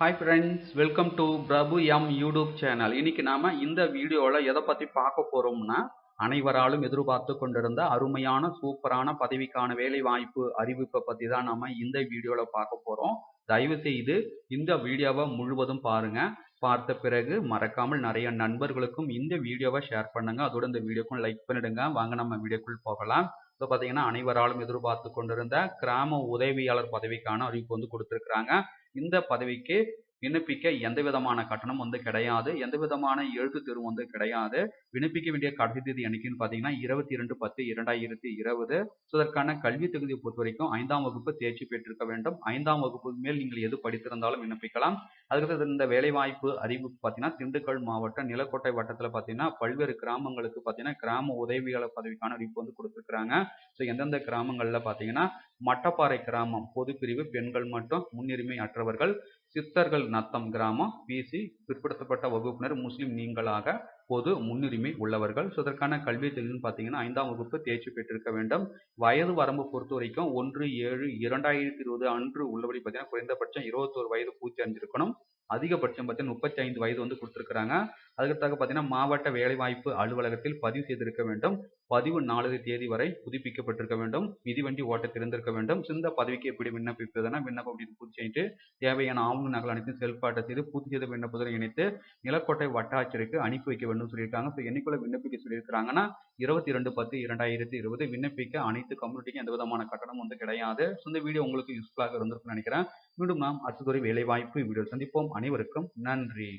Hi friends welcome to Prabhu M YouTube channel இன்னைக்கு நாம இந்த வீடியோவில் எதை பற்றி பார்க்க போகிறோம்னா அனைவராலும் எதிர்பார்த்து கொண்டிருந்த அருமையான சூப்பரான பதவிக்கான வேலை வாய்ப்பு அறிவிப்பை பற்றி தான் நாம இந்த வீடியோவில் பார்க்க போகிறோம் தயவு செய்து இந்த வீடியோவை முழுவதும் பாருங்க. பார்த்த பிறகு மறக்காமல் நிறைய நண்பர்களுக்கும் இந்த வீடியோவை ஷேர் பண்ணுங்க. அதோட இந்த வீடியோக்கும் லைக் பண்ணிடுங்க. வாங்க நம்ம வீடியோக்குள் போகலாம். இப்போ பார்த்தீங்கன்னா அனைவராலும் எதிர்பார்த்து கொண்டிருந்த கிராம உதவியாளர் பதவிக்கான அறிவிப்பு வந்து கொடுத்துருக்குறாங்க. இந்த பதவிக்கு விண்ணப்பிக்க எந்த விதமான கட்டணம் வந்து கிடையாது எந்த விதமான எழுத்து தேர்வு வந்து கிடையாது. விண்ணப்பிக்க வேண்டிய கடைசி தேதி என்னைக்குன்னு பார்த்தீங்கன்னா இருபத்தி இரண்டு பத்து இரண்டாயிரத்தி இருபது. ஸோ அதற்கான கல்வி தகுதியை பொறுத்த வரைக்கும் ஐந்தாம் வகுப்பு தேர்ச்சி பெற்றிருக்க வேண்டும். ஐந்தாம் வகுப்பு மேல் நீங்கள் எது படித்திருந்தாலும் விண்ணப்பிக்கலாம். அதுக்கடுத்து இந்த வேலைவாய்ப்பு அறிவிப்பு பார்த்தீங்கன்னா திண்டுக்கல் மாவட்டம் நிலக்கோட்டை வட்டத்தில் பார்த்தீங்கன்னா பல்வேறு கிராமங்களுக்கு பார்த்தீங்கன்னா கிராம உதவியாளர் பதவிக்கான அறிவிப்பு வந்து கொடுத்துருக்குறாங்க. ஸோ எந்தெந்த கிராமங்களில் பார்த்தீங்கன்னா மட்டப்பாறை கிராமம் பொதுப்பிரிவு பெண்கள் மட்டும் முன்னுரிமை அற்றவர்கள். சித்தர்கள் நத்தம் கிராமம் பிசி பிற்படுத்தப்பட்ட வகுப்பினர் முஸ்லீம் நீங்களாக பொது முன்னுரிமை உள்ளவர்கள். ஸோ இதற்கான கல்வி தகுதின்னு பார்த்தீங்கன்னா ஐந்தாம் வகுப்பு தேர்ச்சி பெற்றிருக்க வேண்டும். வயது வரம்பு பொறுத்த வரைக்கும் ஒன்று ஏழு இரண்டாயிரத்தி இருபது அன்று உள்ளபடி பார்த்தீங்கன்னா குறைந்தபட்சம் இருபத்தோரு வயது பூர்த்தி அடைஞ்சிருக்கணும். அதிகபட்சம் பார்த்தீங்கன்னா முப்பத்தி ஐந்து வயது வந்து கொடுத்துருக்குறாங்க. அதுக்கடுத்தாக பார்த்தீங்கன்னா மாவட்ட வேலைவாய்ப்பு அலுவலகத்தில் பதிவு செய்திருக்க வேண்டும். பதிவு நாலு தேதி வரை புதுப்பிக்கப்பட்டிருக்க வேண்டும். மிதிவண்டி ஓட்ட திறந்திருக்க வேண்டும். சிந்த பதவிக்கு எப்படி விண்ணப்பிப்பதுன்னா விண்ணப்பம் அப்படின்னு பூர்த்தி செய்து தேவையான ஆவண நகல் அனைத்தும் செயல்பாட்டை செய்து பூர்த்தி செய்த விண்ணப்பத்துடன் இணைத்து நிலக்கோட்டை வட்டாட்சியருக்கு அனுப்பி வைக்க வேண்டும் சொல்லியிருக்காங்க. ஸோ என்னைக்குள்ள விண்ணப்பிக்க சொல்லியிருக்காங்கன்னா இருபத்தி ரெண்டு பத்து இரண்டாயிரத்தி இருபது விண்ணப்பிக்க அனைத்து கம்யூனிட்டிக்கும் எந்த விதமான கட்டணம் வந்து கிடையாது. ஸோ இந்த வீடியோ உங்களுக்கு யூஸ்ஃபுல்லாக இருந்திருக்கும்னு நினைக்கிறேன். மீண்டும் நாம் அடுத்ததொரு வேலைவாய்ப்பு வீடியோ சந்திப்போம். அனைவருக்கும் நன்றி.